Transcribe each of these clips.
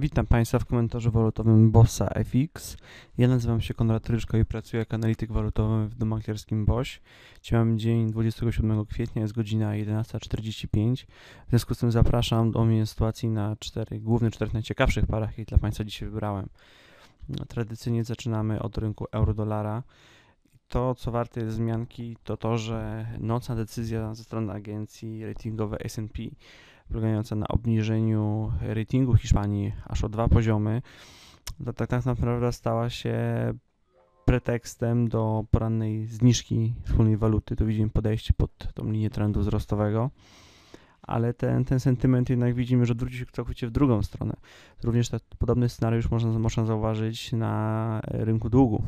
Witam Państwa w komentarzu walutowym Bossa FX. Ja nazywam się Konrad Ryszko i pracuję jako analityk walutowy w domaklerskim BOŚ. Dzisiaj mamy dzień 27 kwietnia, jest godzina 11.45. W związku z tym zapraszam do omówienia sytuacji na cztery, głównych czterech najciekawszych parach, jakie dla Państwa dzisiaj wybrałem. No, tradycyjnie zaczynamy od rynku euro-dolara. To, co warte jest zmianki, to to, że nocna decyzja ze strony agencji ratingowej S&P polegająca na obniżeniu ratingu Hiszpanii aż o dwa poziomy, tak, tak naprawdę stała się pretekstem do porannej zniżki wspólnej waluty. Tu widzimy podejście pod tą linię trendu wzrostowego, ale ten, ten sentyment jednak widzimy, że odwrócił się całkowicie w drugą stronę. Również tak, podobny scenariusz można, można zauważyć na rynku długu.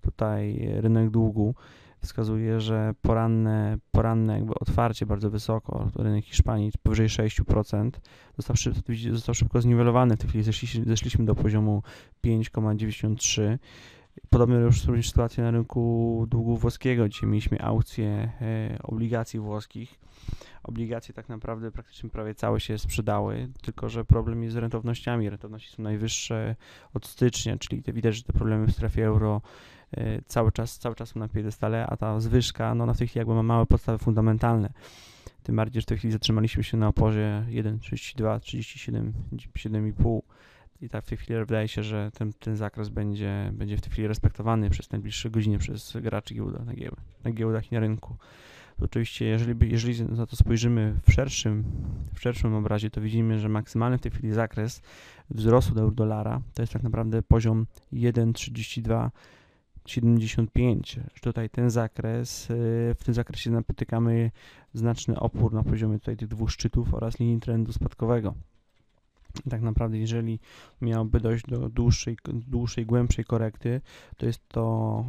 Tutaj rynek długu wskazuje, że poranne, poranne jakby otwarcie bardzo wysoko, rynek Hiszpanii powyżej 6%, został, został szybko zniwelowany. W tej chwili zeszli, zeszliśmy do poziomu 5,93. Podobnie już również sytuacja na rynku długu włoskiego. Dzisiaj mieliśmy aukcję e, obligacji włoskich. Obligacje tak naprawdę praktycznie prawie całe się sprzedały, tylko że problem jest z rentownościami. Rentowności są najwyższe od stycznia, czyli te, widać, że te problemy w strefie euro E, cały czas, cały czas są na piedestale, a ta zwyżka, no na tej chwili jakby ma małe podstawy fundamentalne. Tym bardziej, że w tej chwili zatrzymaliśmy się na oporze 1,32, 37, 7,5 i tak w tej chwili wydaje się, że ten, ten zakres będzie, będzie w tej chwili respektowany przez najbliższe godziny przez graczy giełda, na, giełd, na giełdach i na rynku. Oczywiście, jeżeli, jeżeli na to spojrzymy w szerszym, w szerszym obrazie, to widzimy, że maksymalny w tej chwili zakres wzrostu do dolara to jest tak naprawdę poziom 1,32 75. Tutaj ten zakres, y, w tym zakresie napotykamy znaczny opór na poziomie tutaj tych dwóch szczytów oraz linii trendu spadkowego. Tak naprawdę, jeżeli miałoby dojść do dłuższej, dłuższej głębszej korekty, to jest to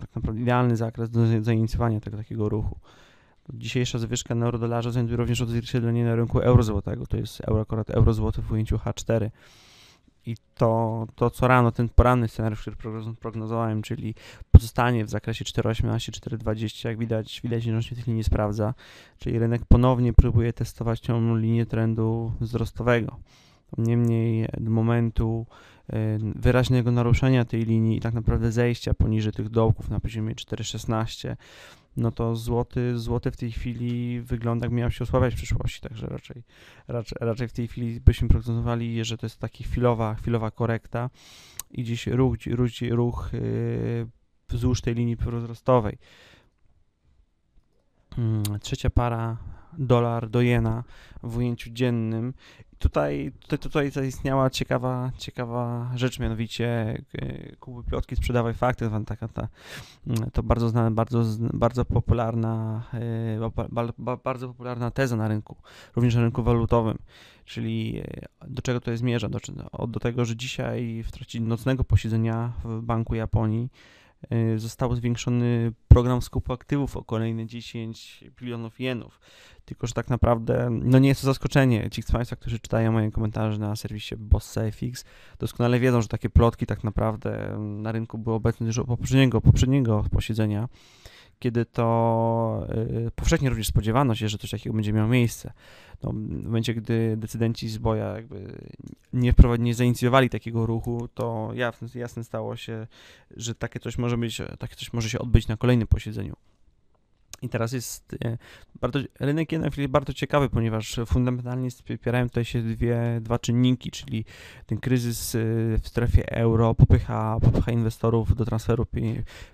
tak naprawdę idealny zakres do zainicjowania tego takiego ruchu. Dzisiejsza zwyżka na euro-dolarze znajduje również odzwierciedlenie na rynku euro-złotego, to jest euro, akurat euro-złoty w ujęciu H4. I to, to co rano, ten poranny scenariusz, który prognozowałem, czyli pozostanie w zakresie 4,18-4,20, jak widać, widać, że się tych linii sprawdza, czyli rynek ponownie próbuje testować tą linię trendu wzrostowego. Niemniej do momentu e, wyraźnego naruszenia tej linii i tak naprawdę zejścia poniżej tych dołków na poziomie 4,16 no to złoty, złoty w tej chwili wygląda, jak miał się osłabiać w przyszłości, także raczej, raczej, raczej w tej chwili byśmy prognozowali, że to jest taka chwilowa, chwilowa korekta i dziś ruch, ruch, ruch yy, wzdłuż tej linii wzrostowej. Yy, trzecia para dolar do jena w ujęciu dziennym. Tutaj, tutaj, tutaj zaistniała ciekawa, ciekawa rzecz, mianowicie e, Kuby Piotki sprzedawaj fakty, taka ta, mm, to bardzo znana, bardzo, bardzo popularna, e, bardzo popularna teza na rynku, również na rynku walutowym, czyli e, do czego to zmierza? Do, do tego, że dzisiaj w trakcie nocnego posiedzenia w Banku Japonii został zwiększony program skupu aktywów o kolejne 10 bilionów jenów. Tylko, że tak naprawdę, no nie jest to zaskoczenie. Ci z Państwa, którzy czytają moje komentarze na serwisie BossFX, doskonale wiedzą, że takie plotki tak naprawdę na rynku były obecne już od poprzedniego, poprzedniego posiedzenia kiedy to y, powszechnie również spodziewano się, że coś takiego będzie miało miejsce. No, w momencie, gdy decydenci z boja jakby nie, nie zainicjowali takiego ruchu, to jasne, jasne stało się, że takie coś może być, takie coś może się odbyć na kolejnym posiedzeniu. I teraz jest y, bardzo, rynek jednak jest bardzo ciekawy, ponieważ fundamentalnie wspierają tutaj się dwie, dwa czynniki, czyli ten kryzys y, w strefie euro popycha, popycha inwestorów do transferu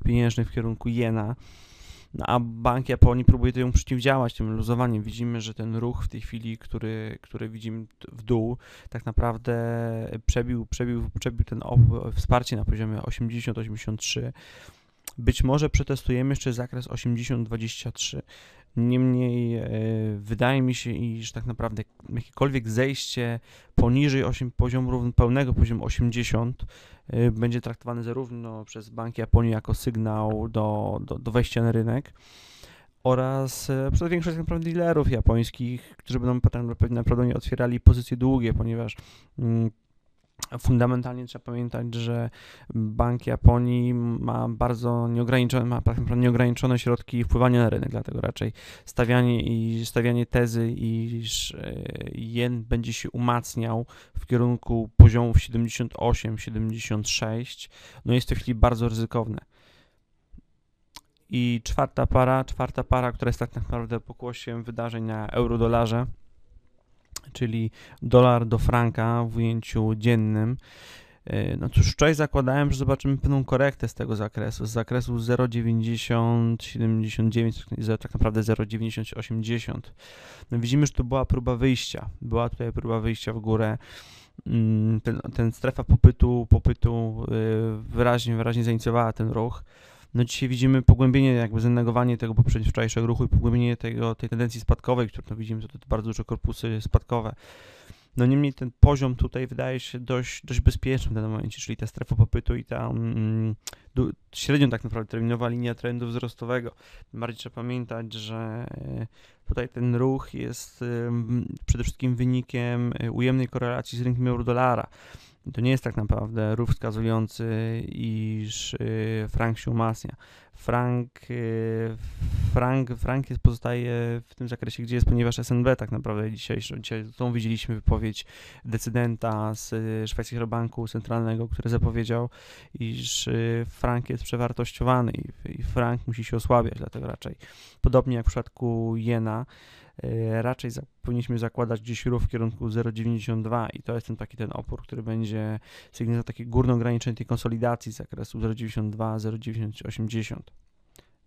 pieniężnych w kierunku jena no, a Bank Japonii próbuje temu przeciwdziałać, tym luzowaniem. Widzimy, że ten ruch w tej chwili, który, który widzimy w dół, tak naprawdę przebił, przebił, przebił ten wsparcie na poziomie 80-83. Być może przetestujemy jeszcze zakres 80-23. Niemniej wydaje mi się, iż tak naprawdę jakiekolwiek zejście poniżej 8, poziomu pełnego poziomu 80 e, będzie traktowane zarówno przez Bank Japonii jako sygnał do, do, do wejścia na rynek oraz e, przez większość tak naprawdę dealerów japońskich, którzy będą potem naprawdę nie otwierali pozycje długie, ponieważ mm, fundamentalnie trzeba pamiętać, że Bank Japonii ma bardzo nieograniczone, ma nieograniczone środki wpływania na rynek, dlatego raczej stawianie i stawianie tezy, iż e, jen będzie się umacniał w kierunku poziomów 78-76, no jest w tej chwili bardzo ryzykowne. I czwarta para, czwarta para, która jest tak naprawdę pokłosiem wydarzeń na euro-dolarze, czyli dolar do franka w ujęciu dziennym. E, no cóż, wczoraj zakładałem, że zobaczymy pewną korektę z tego zakresu, z zakresu 0,9079, tak naprawdę 0,9080. No widzimy, że to była próba wyjścia, była tutaj próba wyjścia w górę. Mm, ten, ten strefa popytu, popytu e, wyraźnie, wyraźnie zainicjowała ten ruch. No dzisiaj widzimy pogłębienie, jakby zanegowanie tego poprzednio wczorajszego ruchu i pogłębienie tego, tej tendencji spadkowej, którą no widzimy, to, to bardzo duże korpusy spadkowe. No niemniej ten poziom tutaj wydaje się dość, dość bezpieczny w danym momencie, czyli ta strefa popytu i ta mm, średnio tak naprawdę terminowa linia trendu wzrostowego. Bardziej trzeba pamiętać, że e, tutaj ten ruch jest przede wszystkim wynikiem e, ujemnej korelacji z rynkiem euro-dolara. To nie jest tak naprawdę ruch wskazujący, iż y, frank się umacnia. Frank, y, frank, frank jest, pozostaje w tym zakresie, gdzie jest, ponieważ SNB tak naprawdę dzisiaj, dzisiaj tą widzieliśmy wypowiedź decydenta z y, szwedzkiego banku centralnego, który zapowiedział, iż frank jest przewartościowany i frank musi się osłabiać, dlatego raczej podobnie jak w przypadku jena, raczej za, powinniśmy zakładać gdzieś ruch w kierunku 0,92 i to jest ten taki ten opór, który będzie sygnalizował takie górne ograniczenie tej konsolidacji z zakresu 0,92, 0,980.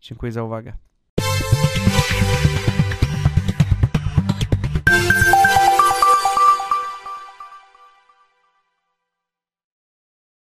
Dziękuję za uwagę.